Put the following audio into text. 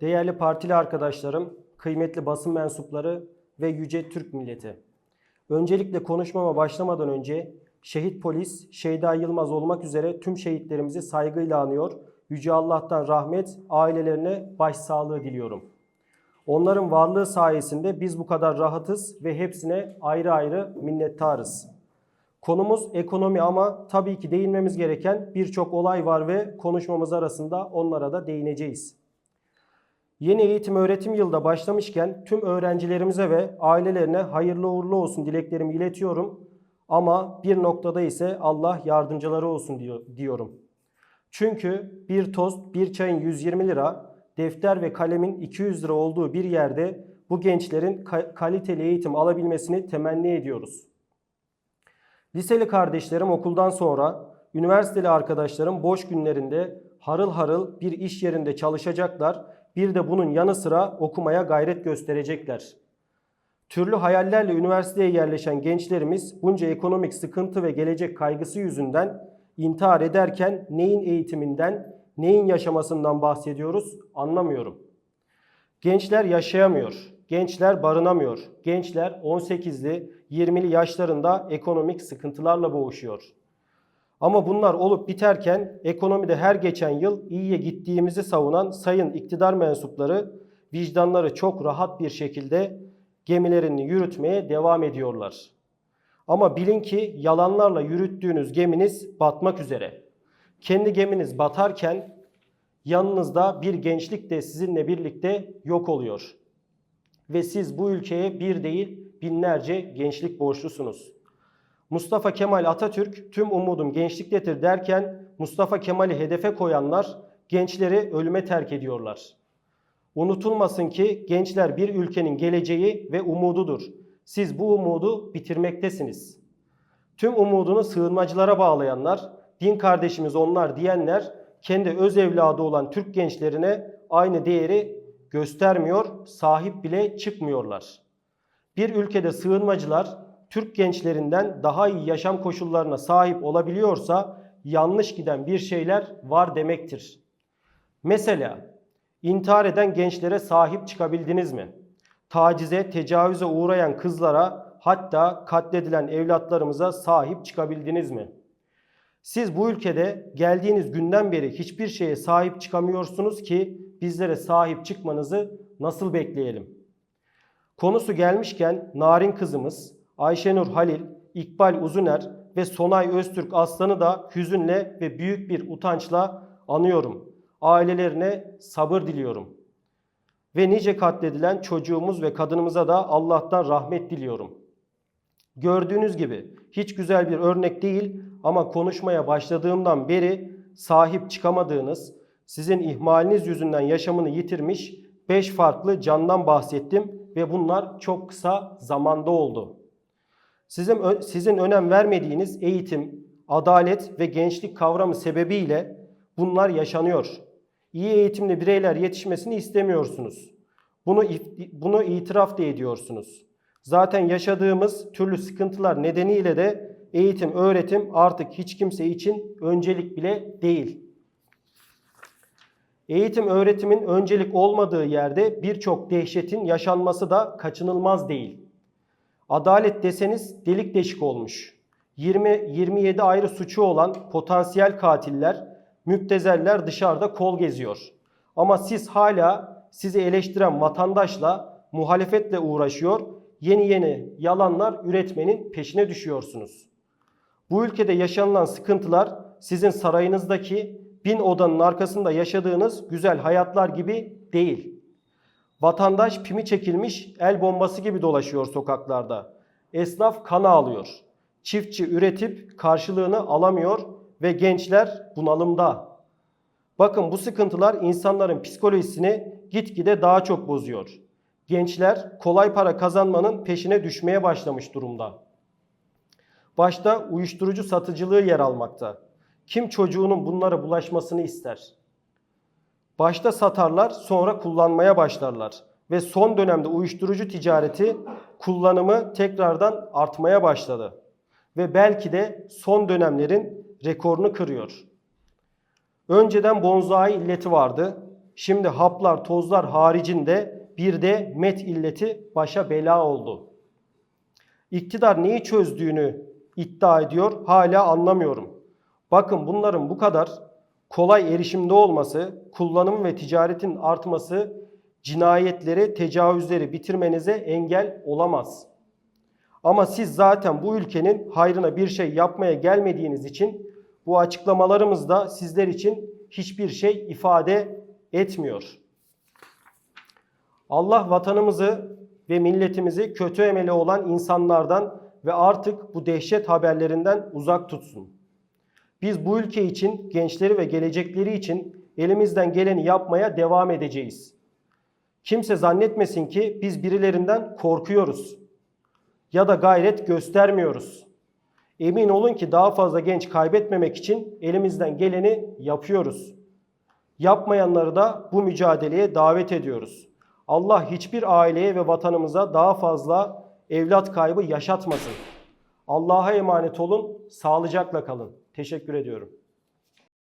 Değerli partili arkadaşlarım, kıymetli basın mensupları ve yüce Türk milleti. Öncelikle konuşmama başlamadan önce şehit polis Şeyda Yılmaz olmak üzere tüm şehitlerimizi saygıyla anıyor. Yüce Allah'tan rahmet, ailelerine başsağlığı diliyorum. Onların varlığı sayesinde biz bu kadar rahatız ve hepsine ayrı ayrı minnettarız. Konumuz ekonomi ama tabii ki değinmemiz gereken birçok olay var ve konuşmamız arasında onlara da değineceğiz. Yeni eğitim öğretim yılda başlamışken tüm öğrencilerimize ve ailelerine hayırlı uğurlu olsun dileklerimi iletiyorum. Ama bir noktada ise Allah yardımcıları olsun diyor, diyorum. Çünkü bir tost, bir çayın 120 lira, defter ve kalemin 200 lira olduğu bir yerde bu gençlerin ka- kaliteli eğitim alabilmesini temenni ediyoruz. Liseli kardeşlerim okuldan sonra, üniversiteli arkadaşlarım boş günlerinde harıl harıl bir iş yerinde çalışacaklar. Bir de bunun yanı sıra okumaya gayret gösterecekler. Türlü hayallerle üniversiteye yerleşen gençlerimiz bunca ekonomik sıkıntı ve gelecek kaygısı yüzünden intihar ederken neyin eğitiminden, neyin yaşamasından bahsediyoruz anlamıyorum. Gençler yaşayamıyor, gençler barınamıyor, gençler 18'li, 20'li yaşlarında ekonomik sıkıntılarla boğuşuyor. Ama bunlar olup biterken ekonomide her geçen yıl iyiye gittiğimizi savunan sayın iktidar mensupları vicdanları çok rahat bir şekilde gemilerini yürütmeye devam ediyorlar. Ama bilin ki yalanlarla yürüttüğünüz geminiz batmak üzere. Kendi geminiz batarken yanınızda bir gençlik de sizinle birlikte yok oluyor. Ve siz bu ülkeye bir değil binlerce gençlik borçlusunuz. Mustafa Kemal Atatürk tüm umudum gençliktedir derken Mustafa Kemal'i hedefe koyanlar gençleri ölüme terk ediyorlar. Unutulmasın ki gençler bir ülkenin geleceği ve umududur. Siz bu umudu bitirmektesiniz. Tüm umudunu sığınmacılara bağlayanlar, din kardeşimiz onlar diyenler kendi öz evladı olan Türk gençlerine aynı değeri göstermiyor, sahip bile çıkmıyorlar. Bir ülkede sığınmacılar Türk gençlerinden daha iyi yaşam koşullarına sahip olabiliyorsa yanlış giden bir şeyler var demektir. Mesela intihar eden gençlere sahip çıkabildiniz mi? Tacize, tecavüze uğrayan kızlara hatta katledilen evlatlarımıza sahip çıkabildiniz mi? Siz bu ülkede geldiğiniz günden beri hiçbir şeye sahip çıkamıyorsunuz ki bizlere sahip çıkmanızı nasıl bekleyelim? Konusu gelmişken Narin kızımız, Ayşenur Halil, İkbal Uzuner ve Sonay Öztürk Aslan'ı da hüzünle ve büyük bir utançla anıyorum. Ailelerine sabır diliyorum. Ve nice katledilen çocuğumuz ve kadınımıza da Allah'tan rahmet diliyorum. Gördüğünüz gibi hiç güzel bir örnek değil ama konuşmaya başladığımdan beri sahip çıkamadığınız, sizin ihmaliniz yüzünden yaşamını yitirmiş 5 farklı candan bahsettim ve bunlar çok kısa zamanda oldu. Sizin, sizin önem vermediğiniz eğitim, adalet ve gençlik kavramı sebebiyle bunlar yaşanıyor. İyi eğitimli bireyler yetişmesini istemiyorsunuz. Bunu, bunu itiraf da ediyorsunuz. Zaten yaşadığımız türlü sıkıntılar nedeniyle de eğitim, öğretim artık hiç kimse için öncelik bile değil. Eğitim, öğretimin öncelik olmadığı yerde birçok dehşetin yaşanması da kaçınılmaz değil. Adalet deseniz delik deşik olmuş. 20-27 ayrı suçu olan potansiyel katiller, müptezeller dışarıda kol geziyor. Ama siz hala sizi eleştiren vatandaşla, muhalefetle uğraşıyor, yeni yeni yalanlar üretmenin peşine düşüyorsunuz. Bu ülkede yaşanılan sıkıntılar sizin sarayınızdaki bin odanın arkasında yaşadığınız güzel hayatlar gibi değil. Vatandaş pimi çekilmiş el bombası gibi dolaşıyor sokaklarda. Esnaf kan ağlıyor. Çiftçi üretip karşılığını alamıyor ve gençler bunalımda. Bakın bu sıkıntılar insanların psikolojisini gitgide daha çok bozuyor. Gençler kolay para kazanmanın peşine düşmeye başlamış durumda. Başta uyuşturucu satıcılığı yer almakta. Kim çocuğunun bunlara bulaşmasını ister? Başta satarlar, sonra kullanmaya başlarlar ve son dönemde uyuşturucu ticareti kullanımı tekrardan artmaya başladı ve belki de son dönemlerin rekorunu kırıyor. Önceden bonzai illeti vardı. Şimdi haplar, tozlar haricinde bir de met illeti başa bela oldu. İktidar neyi çözdüğünü iddia ediyor hala anlamıyorum. Bakın bunların bu kadar kolay erişimde olması, kullanım ve ticaretin artması cinayetleri, tecavüzleri bitirmenize engel olamaz. Ama siz zaten bu ülkenin hayrına bir şey yapmaya gelmediğiniz için bu açıklamalarımız da sizler için hiçbir şey ifade etmiyor. Allah vatanımızı ve milletimizi kötü emeli olan insanlardan ve artık bu dehşet haberlerinden uzak tutsun. Biz bu ülke için, gençleri ve gelecekleri için elimizden geleni yapmaya devam edeceğiz. Kimse zannetmesin ki biz birilerinden korkuyoruz ya da gayret göstermiyoruz. Emin olun ki daha fazla genç kaybetmemek için elimizden geleni yapıyoruz. Yapmayanları da bu mücadeleye davet ediyoruz. Allah hiçbir aileye ve vatanımıza daha fazla evlat kaybı yaşatmasın. Allah'a emanet olun, sağlıcakla kalın. Teşekkür ediyorum.